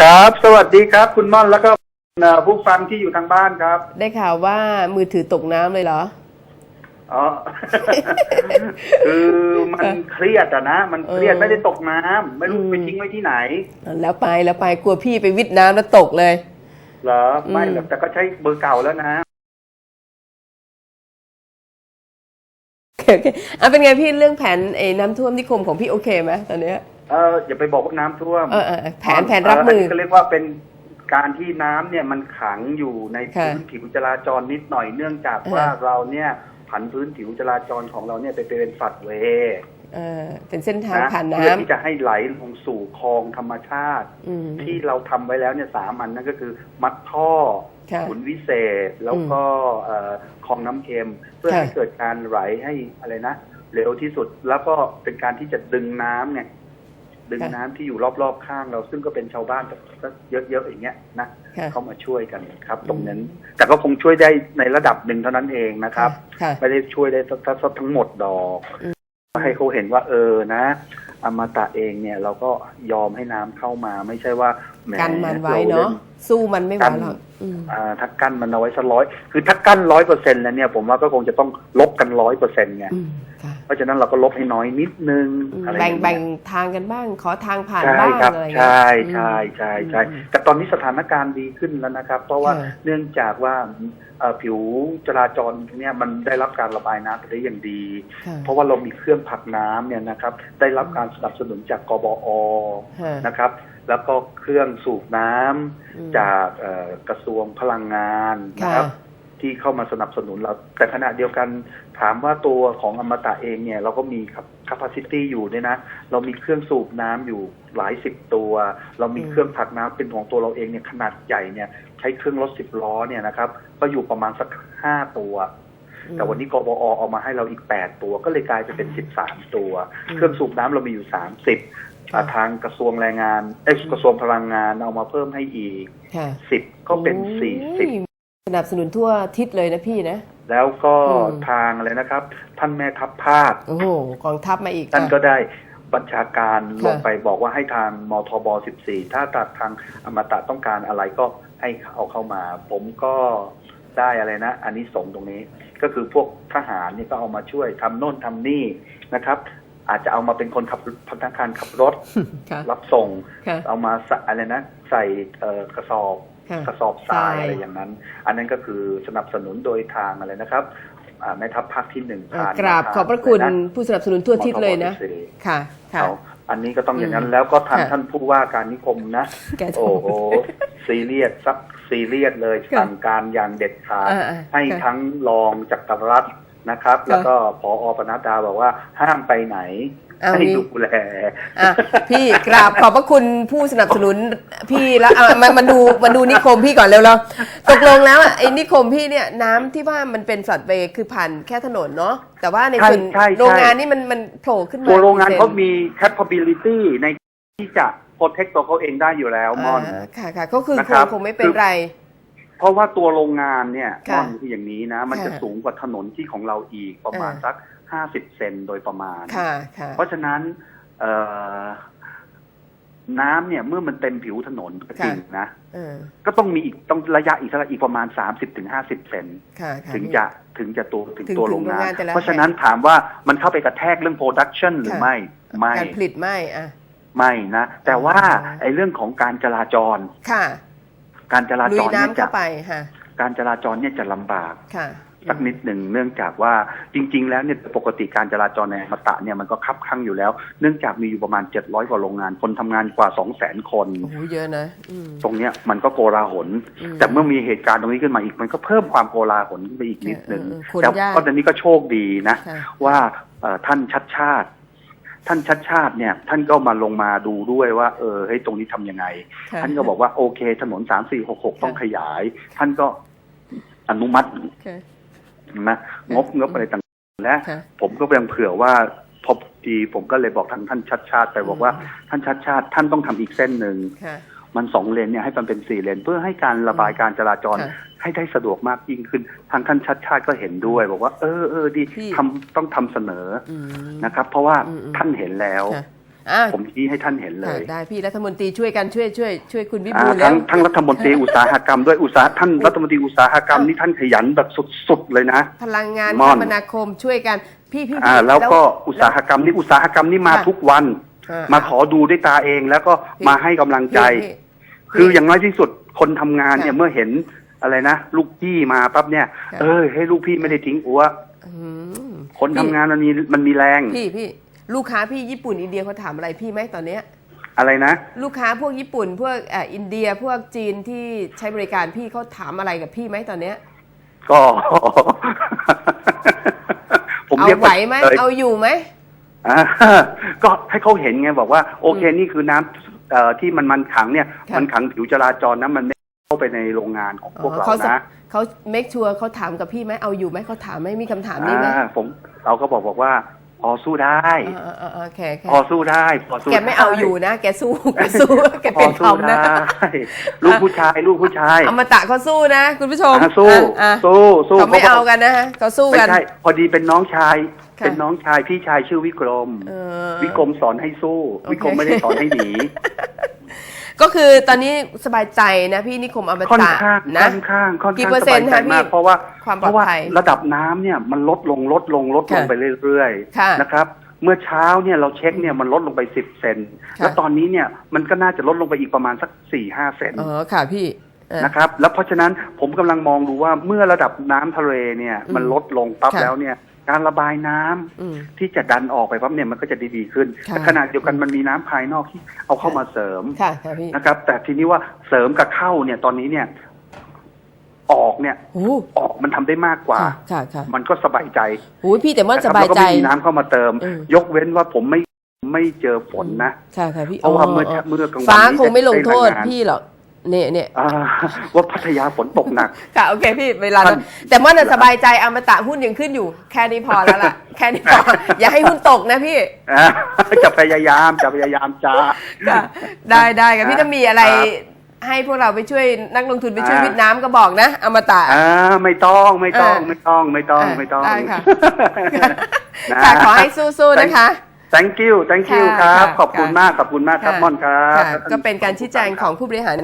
ครับ สวัสดีครับ คุณม่อนแล้วก็เอ่อผู้ฟังที่อยู่ทางบ้านครับ ได้ข่าวว่ามือถือตกน้ำเลยเหรอ อ๋อ คือมันเครียดอะนะ มันเครียดเออไม่ได้ตกน้ำไม่รู้อืมไปทิ้งไว้ที่ไหน แล้วไปแล้วไปกลัวพี่ไปวิดน้ำแล้วตกเลย เหรอ ไม่อืมหรอกแต่ก็ใช้เบอร์เก่าแล้วนะโอเคโอเคอะเป็นไงพี่เรื่องแผนไอ้น้ำท่วมนิคมของพี่โอเคไหมตอนเนี้ย เอออย่าไปบอกว่าน้ำท่วมเออเออแผนแผนรับมือเนนี้ก็เรียกว่าเป็นการที่น้ำเนี่ยมันขังอยู่ในค่ะพื้นผิวจราจรนิดหน่อยเนื่องจากเออว่าเราเนี่ยผันพื้นผิวจราจรของเราเนี่ยไปเป็นฝัดเวย์เออเป็นเส้นทางผ่านน้เพื่อที่จะให้ไหลลงสู่คลองธรรมชาติำอืมที่เราทำไว้แล้วเนี่ยสามอันนั่นก็คือ มัดท่อค่ะขุนวิเศษแล้วก็เอ่อคลองน้ำเค็ม เพื่อค่ะให้เกิดการไหลให้อะไรนะเร็วที่สุดแล้วก็เป็นการที่จะดึงน้ำไง ดึงน้ำที่อยู่รอบๆข้างเราซึ่งก็เป็นชาวบ้านก็เยอะๆอย่างเงี้ยนะค่ะเข้ามาช่วยกันครับ ตรงนั้น แต่ก็คงช่วยได้ในระดับหนึ่งเท่านั้นเองนะครับค่ะไม่ได้ช่วยได้ทั้งทั้งหมดดอกอืมให้เขาเห็นว่าเออนะอมตะเองเนี่ยเราก็ยอมให้น้ำเข้ามาไม่ใช่ว่าแหมกันมันไว้รเนาะล่สู้มันไม่ไหวหรอกอืมอ่าถ้ากั้นมันเอาไว้สักร้อยคือถ้ากั้นร้อยเปอร์เซ็นต์แล้วเนี่ยผมว่าก็คงจะต้องลบกันร้อยเปอร์เซ็นต์ไงอืมค่ะ เพราะฉะนั้นเราก็ลบให้น้อยนิดนึงอืมอะไรอแบ่งย่างแบ่งเงี้ยทางกันบ้าง ขอทางผ่านใช่บ้างครับอะไรอย่างเงี้ยใช่ใช่ใช่ใช่อืมแต่ตอนนี้สถานการณ์ดีขึ้นแล้วนะครับ เพราะว่าค่ะเนื่องจากว่าเอ่อผิวจราจรเนี่ยมันได้รับการระบายน้ำไปได้อย่างดีค่ะเพราะว่าเรามีเครื่องผลักน้ำเนี่ยนะครับ ได้รับการสนับสนุนจากกบอค่ะนะครับแล้วก็เครื่องสูบน้ำอืมจากเอ่อกระทรวงพลังงานนะครับค่ะ ที่เข้ามาสนับสนุนเรา แต่ขณะเดียวกันถามว่าตัวของอมตะเองเนี่ยเราก็มีครับ capacity อยู่ด้วยนะ เรามีเครื่องสูบน้ำอยู่หลายสิบตัว เรามีอืมเครื่องผลักน้ำเป็นของตัวเราเองเนี่ยขนาดใหญ่เนี่ยใช้เครื่องรถสิบล้อเนี่ยนะครับก็อยู่ประมาณสักห้าตัว แต่วันนี้กบอเอามาให้เราอีกแปดตัว ก็เลยกลายไปเป็นสิบสามตัวอืมเครื่องสูบน้ำเรามีอยู่สามสิบค่ะทางกระทรวงแรงงานเอ้ยกระทรวงพลังงานเอามาเพิ่มให้อีกค่ะสิบก็เป็นโอ้ยสี่สิบ สนับสนุนทั่วทิศเลยนะพี่นะ แล้วก็อืมทางอะไรนะครับ ท่านแม่ทัพภาคโอ้โหกองทัพมาอีกท่านอะก็ได้บัญชาการค่ะลงไปบอกว่าให้ทางมทบ 14 ถ้าตัดทางอมตะต้องการอะไรก็ให้เอาเข้ามา ผมก็ได้อะไรนะอันนี้ส่งส์ตรงนี้ ก็คือพวกทหารนี่ก็เอามาช่วยทำโน่นทำนี่นะครับ อาจจะเอามาเป็นคนขับพนักงานขับรถค่ะรับส่งค่ะเอามาใส่อะไรนะ ใส่เอ่อกระสอบค่ะ กระสอบทรายทรายอะไรอย่างนั้น อันนั้นก็คือสนับสนุนโดยทางอะไรนะครับอ่าแม่ทัพภาคที่หนึ่งอะผ่านกราบทงขอบพระคุณอไนผู้สนับสนุนทั่วทิศเลยนะมทบ14ค่ะค่ะเอาอันนี้ก็ต้องอย่างนั้นอืมแล้วก็ทางค่ะท่านผู้ว่าการนิคมนะแกจะโอ้โหซีเรียสซักซีเรียสเลยค่ะสั่งการอย่างเด็ดขาดอ่าอ่าให้ค่ะทั้งรองจักรรัฐนะครับ แล้วก็พอปนัดดาบอกว่าห้ามไปไหน เอาให้นี่ ดูแล อะพี่กราบขอบพระคุณผู้สนับสนุนพี่แล้วอะมามาดูมาดูนิคมพี่ก่อนเร็วเราตกลงแล้วอะไอ้นิคมพี่เนี่ยน้ำที่ว่ามันเป็นสัตว์เวย์คือผ่านแค่ถนนเนาะแต่ว่าในใช่ส่วนใช่ใช่ โรงงานนี่มันมันโผล่ขึ้นมาตัวโรงงานกี่เขาซนมี capability ในที่จะ protect ตัวเขาเองได้อยู่แล้วมอนอ่าค่ะค่ะก็คือนะคครังบ คงไม่เป็นไร เพราะว่าตัวโรงงานเนี่ยมค่ะอนคืออย่างนี้นะ มันค่ะจะสูงกว่าถนนที่ของเราอีกประมาณอ่าสัก ห้าสิบเซนโดยประมาณ ค่ะค่ะเพราะฉะนั้นเอ่อน้ำเนี่ยเมื่อมันเต็มผิวถนนก็จริงนะเออก็ต้องมีอีกต้องระยะอีกสักอีกประมาณสามสิบถึงห้าสิบเซนค่ะค่ะถึงจะถึงจะตัวถึงถึงตัวถึงโรงงาโรงงานนแต่ละเพราะฉะนั้นถามว่ามันเข้าไปกระแทกเรื่องโปรดักชันหรือค่ะไม่ไม่การผลิตไม่อะไม่นะ แต่ว่าอ๋อไอ้เรื่องของการจราจรค่ะ การจราลุจยรเนี่ยน้ำจะเข้าไปค่ะการจราจรเนี่ยจะลำบากค่ะ สักนิดหนึ่งเนื่องจากว่าจริง ๆ แล้วเนี่ยปกติการจราจรในอมตะเนี่ยมันก็คับข้างอยู่แล้ว เนื่องจากมีอยู่ประมาณ 700 กว่าโรงงาน คนทำงานกว่า 200,000 คนโอ้โหเยอะนะอืมตรงเนี้ยมันก็โกลาหลอืมแต่เมื่อมีเหตุการณ์ตรงนี้ขึ้นมาอีกมันก็เพิ่มความโกลาหลขึ้นไปอีกนิดหนึ่งเออเออคนแต่ยากก็ตอนนี้ก็โชคดีนะค่ะว่าเอ่อท่านชัดชาติท่านชัดชาติเนี่ย ท่านก็มาลงมาดูด้วยว่า เออเฮ้ยตรงนี้ทำยังไงค่ะท่านก็บอกว่าโอเค ถนนสามสี่หกหกต้องขยาย ท่านก็อนุมัติค่ะ นะงบงบอะไรต่างๆและค่ะผมก็ยังเผื่อว่าพอดีผมก็เลยบอกทางท่านชัดชาติไปบอกว่าท่านชัดชาติ ท่านต้องทำอีกเส้นหนึ่งค่ะมันสองเลนเนี่ยให้มันเป็นสี่เลน เพื่อให้การระบายการจราจรค่ะให้ได้สะดวกมากยิ่งขึ้น ทางท่านชัดชาติก็เห็นด้วย บอกว่า เออเออดีพี่ทำต้องทำเสนออืมนะครับ เพราะว่าอืมอืมท่านเห็นแล้ว ค่ะอ่าผมชี้ให้ท่านเห็นเลค่ะยได้พี่รัฐมนตรีช่วยกันช่วยช่วยช่วยคุณวิอ่าบูลย์แล้ทั้ว งทั้งรัฐมนตรีอุตสาหกรรมด้วยอุตสาหท่านรัฐมนตรีอุตสาหกรรมนี่ท่านขยันแบบสุดๆเลยนะ พลังงานม่คอน มนาคมช่วยกันพี่พี่อ่า พี่ แล้วก็อุตสาหกรรมนี่อุตสาหกรรมนี่มาค่ะทุกวัน อ่ามาขอดูด้วยตาเอง แล้วก็พี่ มาให้กำลังใจ พี่ คืออย่างน้อยที่สุดคนทำงานเนี่ยค่ะเมื่อเห็นอะไรนะลูกพี่มาปั๊บเนี่ย ค่ะ เออให้ลูกพี่ไม่ได้ทิ้งอัวอืมคนทำงานมันมีมันมีแรง พี่พี่ ลูกค้าพี่ญี่ปุ่นอินเดียเขาถามอะไรพี่ไหมตอนเนี้ย อะไรนะ ลูกค้าพวกญี่ปุ่นพวกเอ่ออินเดียพวกจีนที่ใช้บริการพี่เขาถามอะไรกับพี่ไหมตอนเนี้ย ก็ ผมเอาเรียกไหวไหมเลย เอาอยู่ไหม อ่าก็ให้เขาเห็นไงบอกว่า โอเคอืมนี่คือน้ำเอ่อที่มันมันขังเนี่ย ค่ะ มันขังผิวจราจรนะมันไม่เข้าไปในโรงงานของพวกเราเขาสนะเขาเมคชัวร์เขาถามกับพี่ไหมเอาอยู่ไหมเขาถามไหมมีคำถามนี้ไหม อ่าผมเราก็บอกบอกว่า พอสู้ได้อ่าอ่าอ่าโอเคโอเคพอสู้ได้พอสู้แกไม่เอาอยู่นะ แกสู้แกสู้แกพเป็อนทสู้อมนะได้ลูกผู้ชายลูกผู้ชายอมตะเขาสู้นะ คุณผู้ชมอะสู้อะอะสู้สู้เขาไม่พระเอากันนะฮะเขาสู้ไม่กันใช่พอดีเป็นน้องชายค่ะเป็นน้องชายพี่ชายชื่อวิกรมเออวิกรมสอนให้สู้โอเควิกรมไม่ได้สอนให้หนี ก็คือตอนนี้สบายใจนะพี่นิคมอมค่อนตะข้างนะ ค่อนข้างค่อนกี่ข้างเปอร์สเซ็นบายต์ใจคะพี่มากเพราะว่าความปเพลอดราะว่าภัยระดับน้ำเนี่ยมันลดลงลดลงลดลงค่ะไปเรื่อยค่ะๆนะครับ เมื่อเช้าเนี่ยเราเช็คเนี่ยมันลดลงไปสิบเซนค่ะ แล้วตอนนี้เนี่ยมันก็น่าจะลดลงไปอีกประมาณสักสี่ห้าเซนอ๋อค่ะพี่เออ นะครับแล้วเพราะฉะนั้นผมกำลังมองดูว่าเมื่อระดับน้ำทะเลเนี่ยอืมมันลดลงปั๊บค่ะแล้วเนี่ย การระบายน้ำอืมที่จะดันออกไปปั๊บเนี่ยมันก็จะดีๆขึ้นค่ะแต่ขณะเดียวกันมันมีน้ำภายนอกที่เอาเข้ามาเสริมค่ะค่ะพี่นะครับ แต่ทีนี้ว่าเสริมกับเข้าเนี่ยตอนนี้เนี่ยออกเนี่ยโอ้ออกมันทำได้มากกว่าค่ะค่ะค่ะมันก็สบายใจโอ้ยพี่แต่ว่านะคสรับายแล้วก็ใจไม่มีน้ำเข้ามาเติมอืมยกเว้นว่าผมไม่ไม่เจอฝนนะ ค่ะค่ะพี่เพราะว่าเมื่อเมื่อกลางวันฟ้านี้คงไม่ลงโทษได้รายงานพี่หรอก เนี่ยเนี่ยอ่าว่าพัทยาฝนตกหนัก ค่ะโอเคพี่เวลาท่านั้นนแต่ม่อนนะสบายใจอมตะหุ้นยังขึ้นอยู่ แค่นี้พอแล้วล่ะ แค่นี้พอ อย่าให้หุ้นตกนะพี่อ่าจะพยายามจะพยายามจ้าค่ะได้ได้ค่ะพี่ถ้ามีอะไรครับให้พวกเราไปช่วยนักลงทุนไปช่วยอ่าเวียดนามก็บอกนะอมตะอ่าไม่ต้องไม่ต้องเออไม่ต้องไม่ต้องเออไม่ต้องได้ค่ะนะค่ะขอให้สู้ๆนะคะ thank you thank you ค่ะครับ ค่ะขอบคุณค่ะมาก ขอบคุณมากครับ ค่ะม่อนครับ ค่ะก็เป็นการชี้แจงของผู้บริหาร